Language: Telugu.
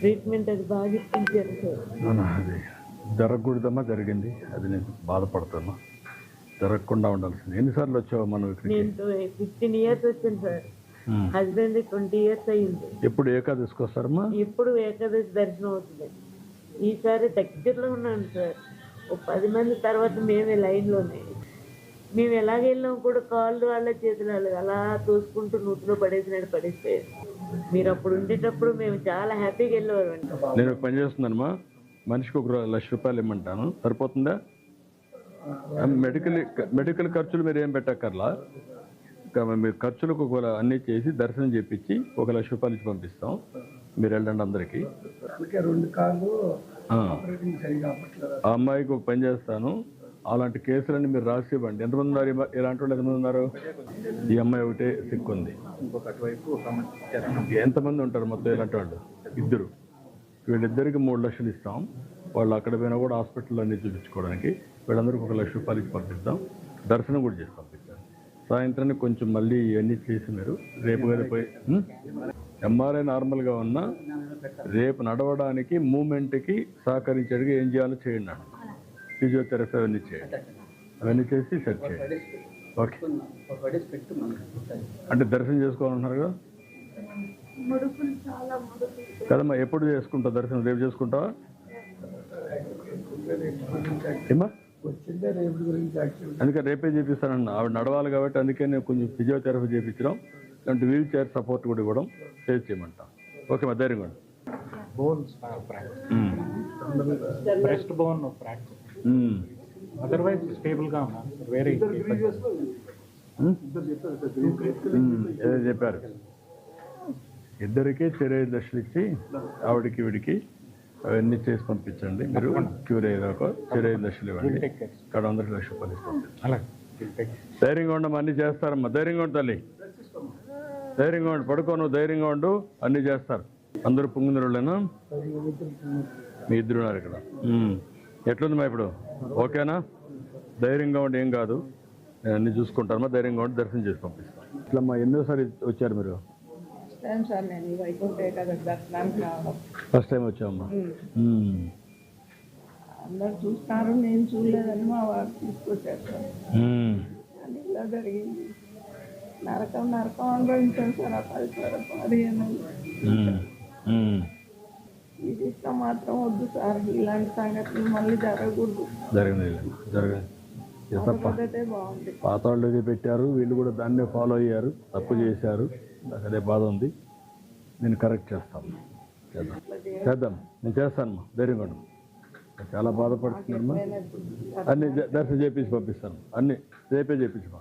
ట్రీట్మెంట్ అది బాగా ఇప్పించారు అది జరగకూడదమ్మా జరిగింది. అది నేను బాధపడుతున్నా జరగకుండా ఉండాల్సింది. ఎన్నిసార్లు వచ్చావు మనం నేను ఫిఫ్టీన్ ఇయర్స్ వచ్చాను సార్. హస్బెండ్ ట్వంటీ ఇయర్స్ అయ్యింది ఎప్పుడు ఏకాదశికి వస్తారమ్మా? ఇప్పుడు ఏకాదశి దర్శనం అవుతుంది. ఈసారి దగ్గరలో ఉన్నాను సార్. ఓ పది మంది తర్వాత మేమే లైన్లోనే. మేము ఎలాగ వెళ్ళాం కూడా కాళ్ళు వాళ్ళ చేతులు వాళ్ళ అలా తోసుకుంటూ నూతిలో పడేసినట్టు పడేసిపోయారు. మీరు అప్పుడు ఉండేటప్పుడు మేము చాలా హ్యాపీగా వెళ్ళేవారు అండి. నేను ఒక పని చేస్తున్నానమ్మా. మనిషికి ఒక లక్ష రూపాయలు ఇమ్మంటాను. సరిపోతుందా? మెడికల్ మెడికల్ ఖర్చులు మీరు ఏం పెట్టక్కర్లా. ఇంకా మీరు ఖర్చులకు ఒక అన్నీ చేసి దర్శనం చేపించి ఒక లక్ష రూపాయలు ఇచ్చి పంపిస్తాం. మీరు వెళ్ళండి అందరికీ. అందుకే రెండు కాళ్ళు ఆ. ఆపరేటింగ్ సరిగా అవ్వట్లేదు. ఆ అమ్మాయికి ఒక పని చేస్తాను. అలాంటి కేసులన్నీ మీరు రాసి ఇవ్వండి. ఎంతమంది ఉన్నారు? ఇలాంటి వాళ్ళు ఎంతమంది ఉన్నారు? ఈ అమ్మాయి ఒకటే సిక్కుంది. ఇంకొక అటువైపు ఒక ఎంతమంది ఉంటారు మొత్తం ఇలాంటి వాళ్ళు? ఇద్దరు. వీళ్ళిద్దరికి మూడు లక్షలు ఇస్తాం. వాళ్ళు అక్కడ పోయినా కూడా హాస్పిటల్ అన్ని చూపించుకోవడానికి వీళ్ళందరికీ ఒక లక్ష రూపాయలు ఇచ్చి పంపిస్తాం దర్శనం కూడా చేసి పంపిస్తాం సాయంత్రానికి కొంచెం మళ్ళీ ఇవన్నీ చేసి మీరు రేపు కదా పోయి ఎంఆర్ఐ నార్మల్గా ఉన్నా రేపు నడవడానికి మూమెంట్కి సహకరించడానికి ఏం చేయాలో చేయండి అన్న ఫిజియోథెరపీ అవన్నీ చేయండి. అవన్నీ చేసి సెట్ చేయండి. ఓకే. అంటే దర్శనం చేసుకోవాలన్నారు కదా? కదమ్మా ఎప్పుడు చేసుకుంటావు దర్శనం? రేపు చేసుకుంటావా? ఏమా అందుకే రేపే చేపిస్తానన్న. ఆవిడ నడవాలి కాబట్టి అందుకే నేను కొంచెం ఫిజియోథెరపీ చేయించడం అంటే వీల్ చైర్ సపోర్ట్ కూడా ఇవ్వడం చేసి చేయమంటా. ఓకే మా ఉండు. Bones fracture. Breast bone fracture. Otherwise స్టేబుల్గా ఉన్నా. వేరే. ఏదో చెప్పారు. ఇద్దరికి చెరై దశలు ఇచ్చి ఆవిడకి వీడికి అవన్నీ చేసి పంపించండి. మీరు క్యూర్ అయ్యేదాకా చెరై దశలు ఇవ్వండి. ఇక్కడ అందరికి లక్ష రూపాయలు ఇస్తాం అలాగే. ధైర్యంగా ఉండమ్మా అన్ని చేస్తారమ్మా. ధైర్యంగా ఉండు తల్లి. ధైర్యంగా ఉండు పడుకో నువ్వు ధైర్యంగా ఉండు అన్ని చేస్తారు. అందరూ పొంగుదరులేనా మీ ఇద్దరు ఉన్నారు ఇక్కడ. ఉమ్. ఎట్లుందమ్మా ఇప్పుడు? ఓకేనా? ధైర్యంగా ఉండి ఏం కాదు. నేను అన్ని చూసుకుంటానమ్మా ధైర్యంగా ఉండి దర్శనం చేసి పంపిస్తాను ఇట్లమ్మా ఎన్నోసారి వచ్చారు మీరు? ఫస్ట్ టైం వచ్చామమ్మా. అందరు చూస్తారు నేను చూడలేదని మా వారు తీసుకొచ్చారు ఇలా జరిగింది. నరకం నరకం అనుభవించాను సార్ ఆ పది పదిహేను మాత్రం వద్దు సార్. ఇలాంటి సంఘటనలు మళ్ళీ జరగకూడదు. తప్ప అదైతే బాగుంది. పాత వాళ్ళు పెట్టారు. వీళ్ళు కూడా దాన్నే ఫాలో అయ్యారు. తప్పు చేశారు. నాకు అదే బాధ ఉంది. నేను కరెక్ట్ చేస్తాను. చేద్దాం. చేద్దాం. నేను చేస్తాను ధైర్యంగా ఉండు. చాలా బాధపడుతున్నామ్మా అన్ని దర్శనం చేపించి పంపిస్తాను. అన్ని. రేపే చేపించమా